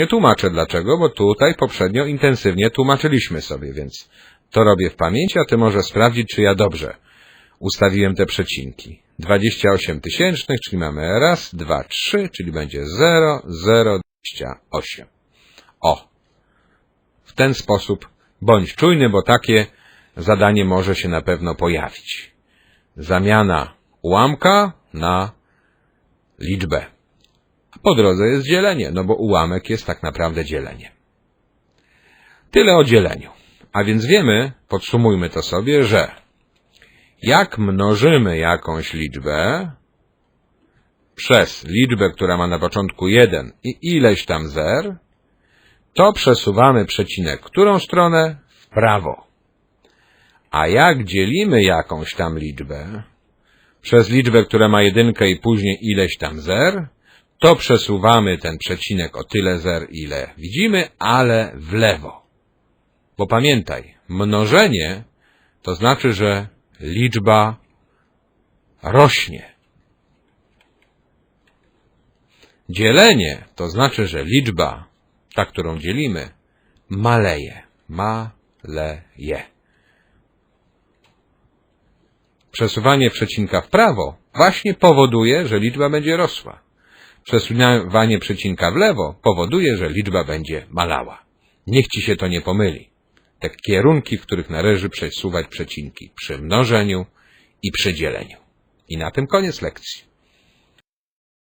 Nie tłumaczę dlaczego, bo tutaj poprzednio intensywnie tłumaczyliśmy sobie, więc to robię w pamięci, a ty może sprawdzić, czy ja dobrze ustawiłem te przecinki. 28 tysięcznych, czyli mamy raz, dwa, trzy, czyli będzie 0, 0, 28. O! W ten sposób bądź czujny, bo takie zadanie może się na pewno pojawić. Zamiana ułamka na liczbę. Po drodze jest dzielenie, no bo ułamek jest tak naprawdę dzieleniem. Tyle o dzieleniu. A więc wiemy, podsumujmy to sobie, że jak mnożymy jakąś liczbę przez liczbę, która ma na początku 1 i ileś tam zer, to przesuwamy przecinek którą stronę? W prawo. A jak dzielimy jakąś tam liczbę przez liczbę, która ma jedynkę i później ileś tam zer, to przesuwamy ten przecinek o tyle zer, ile widzimy, ale w lewo. Bo pamiętaj, mnożenie to znaczy, że liczba rośnie. Dzielenie to znaczy, że liczba, ta, którą dzielimy, maleje. Maleje. Przesuwanie przecinka w prawo właśnie powoduje, że liczba będzie rosła. Przesuwanie przecinka w lewo powoduje, że liczba będzie malała. Niech ci się to nie pomyli. Te kierunki, w których należy przesuwać przecinki przy mnożeniu i przy dzieleniu. I na tym koniec lekcji.